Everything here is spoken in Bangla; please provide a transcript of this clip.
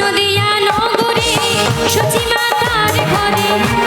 নদিয়া নগরী সচিমা ঘরে।